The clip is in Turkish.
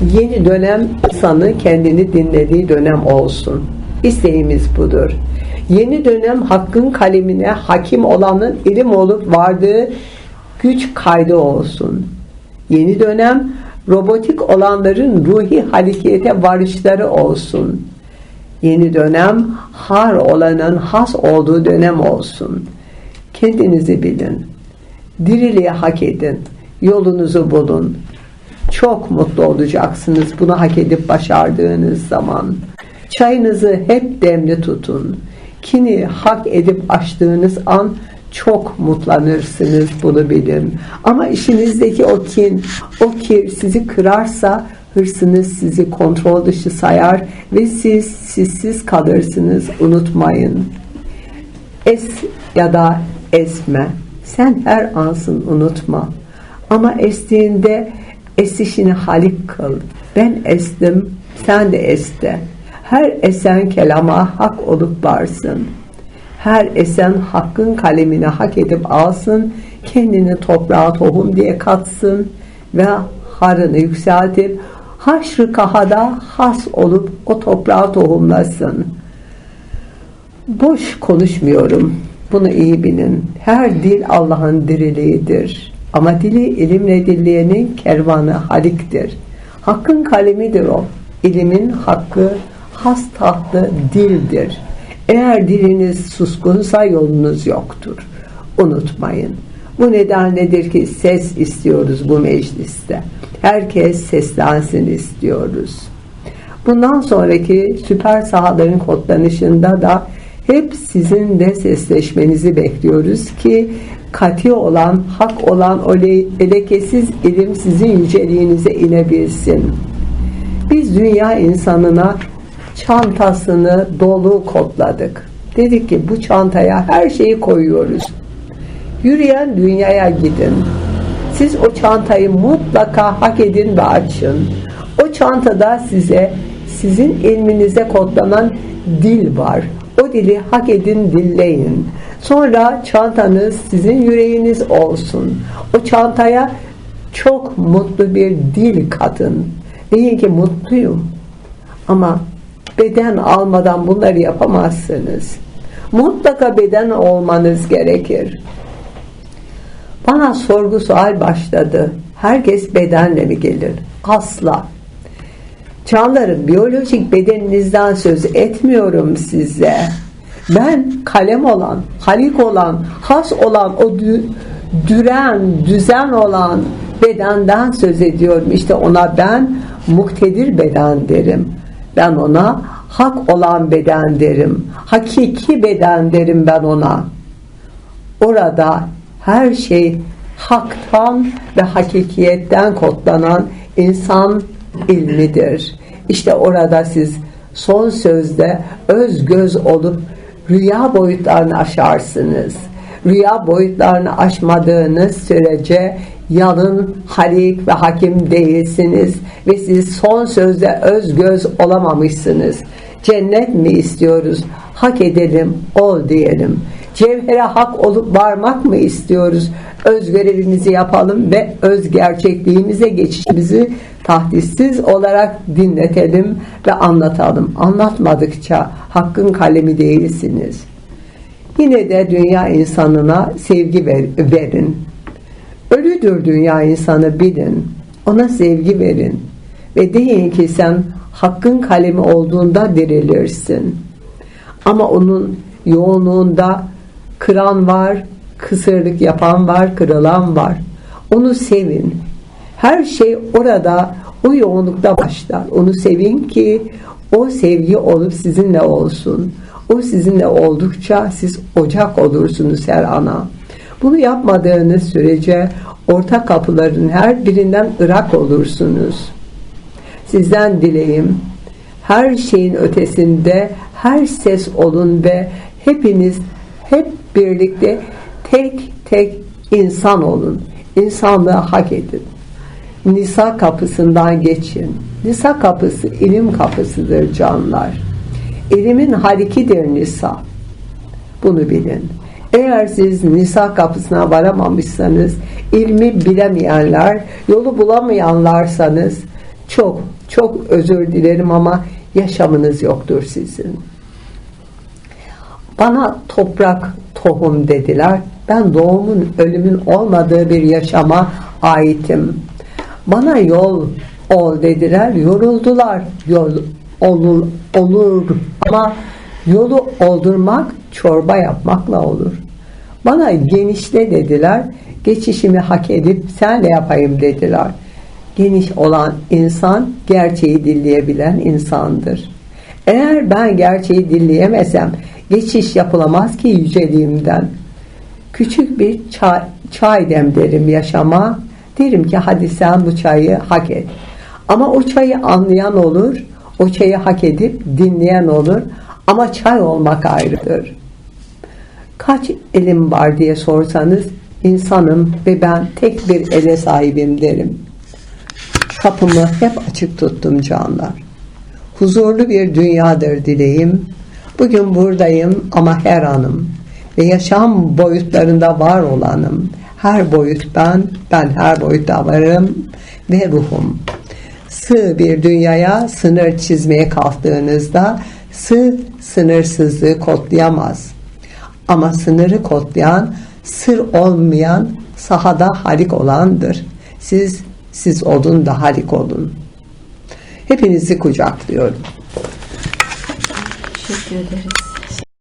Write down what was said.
Yeni dönem insanı kendini dinlediği dönem olsun. İsteğimiz budur. Yeni dönem hakkın kalemine hakim olanın ilim olup vardığı güç kaydı olsun. Yeni dönem robotik olanların ruhi harekete varışları olsun. Yeni dönem har olanın has olduğu dönem olsun. Kendinizi bilin. Diriliği hak edin. Yolunuzu bulun. Çok mutlu olacaksınız bunu hak edip başardığınız zaman. Çayınızı hep demli tutun. Kini hak edip açtığınız an çok mutlanırsınız bunu bilin. Ama işinizdeki o kin, o kir sizi kırarsa hırsınız sizi kontrol dışı sayar ve siz sizsiz kalırsınız unutmayın. Es ya da esme. Sen her ansın unutma. Ama estiğinde esişini halik kıl. Ben estim, sen de este. Her esen kelama hak olup varsın. Her esen hakkın kalemini hak edip alsın, kendini toprağa tohum diye katsın ve harını yükseltip haşrı kahada has olup o toprağa tohumlasın. Boş konuşmuyorum. Bunu iyi bilin. Her dil Allah'ın diriliğidir. Ama dili ilimle dilleyenin kervanı haliktir. Hakkın kalemidir o. İlimin hakkı has tahtı dildir. Eğer diliniz suskunsa yolunuz yoktur. Unutmayın. Bu nedenledir ki ses istiyoruz bu mecliste. Herkes seslensin istiyoruz. Bundan sonraki süper sahaların kodlanışında da hep sizin de sesleşmenizi bekliyoruz ki kati olan, hak olan o lekesiz ilim sizin yüceliğinize inebilsin. Biz dünya insanına çantasını dolu kodladık. Dedik ki bu çantaya her şeyi koyuyoruz. Yürüyen dünyaya gidin. Siz o çantayı mutlaka hak edin ve açın. O çantada size sizin ilminize kodlanan dil var. O dili hak edin, dilleyin. Sonra çantanız sizin yüreğiniz olsun. O çantaya çok mutlu bir dil katın. Deyin ki mutluyum. Ama beden almadan bunları yapamazsınız. Mutlaka beden olmanız gerekir. Bana sorgu sual başladı. Herkes bedenle mi gelir? Asla. Canlarım biyolojik bedeninizden söz etmiyorum size. Ben kalem olan, halik olan, has olan, o dü, düren, düzen olan bedenden söz ediyorum. İşte ona ben muktedir beden derim. Ben ona hak olan beden derim. Hakiki beden derim ben ona. Orada her şey haktan ve hakikiyetten kodlanan insan ilmidir. İşte orada siz son sözde öz göz olup rüya boyutlarını aşarsınız. Rüya boyutlarını aşmadığınız sürece yalın, halik ve hakim değilsiniz ve siz son sözde öz göz olamamışsınız. Cennet mi istiyoruz? Hak edelim, ol diyelim. Cevhere hak olup varmak mı istiyoruz? Öz görevimizi yapalım ve öz gerçekliğimize geçişimizi tahdissiz olarak dinletelim ve anlatalım. Anlatmadıkça hakkın kalemi değilsiniz. Yine de dünya insanına sevgi ver, verin. Ölüdür dünya insanı bilin. Ona sevgi verin. Ve deyin ki sen hakkın kalemi olduğunda dirilirsin. Ama onun yoğunluğunda kıran var, kısırlık yapan var, kırılan var. Onu sevin. Her şey orada o yoğunlukta başlar. Onu sevin ki o sevgi olup sizinle olsun. O sizinle oldukça siz ocak olursunuz her ana. Bunu yapmadığınız sürece orta kapıların her birinden ırak olursunuz. Sizden dileğim her şeyin ötesinde her ses olun ve hepiniz hep birlikte tek tek insan olun. İnsanlığı hak edin. Nisa kapısından geçin. Nisa kapısı ilim kapısıdır canlar. İlimin halikidir Nisa. Bunu bilin. Eğer siz Nisa kapısına varamamışsanız, ilmi bilemeyenler, yolu bulamayanlarsanız, Çok çok özür dilerim ama yaşamınız yoktur sizin. Bana toprak tohum dediler. Ben doğumun ölümün olmadığı bir yaşama aitim. Bana yol ol dediler. Yoruldular. Yol olur, olur ama yolu oldurmak çorba yapmakla olur. Bana genişle dediler. Geçişimi hak edip senle yapayım dediler. Geniş olan insan gerçeği dinleyebilen insandır. Eğer ben gerçeği dinleyemesem geçiş yapılamaz ki yüceliğimden. Küçük bir çay, çay demlerim yaşama. Derim ki hadi sen bu çayı hak et. Ama o çayı anlayan olur, o çayı hak edip dinleyen olur. Ama çay olmak ayrıdır. Kaç elim var diye sorsanız insanım ve ben tek bir ele sahibim derim. Kapımı hep açık tuttum canlar. Huzurlu bir dünyadır dileğim. Bugün buradayım ama her anım ve yaşam boyutlarında var olanım. Her boyut ben, ben her boyutta varım ve ruhum. Sığ bir dünyaya sınır çizmeye kalktığınızda sığ sınırsızlığı kodlayamaz. Ama sınırı kodlayan, sır olmayan, sahada halik olandır. Siz, siz olun da halik olun. Hepinizi kucaklıyorum. Teşekkür ederiz.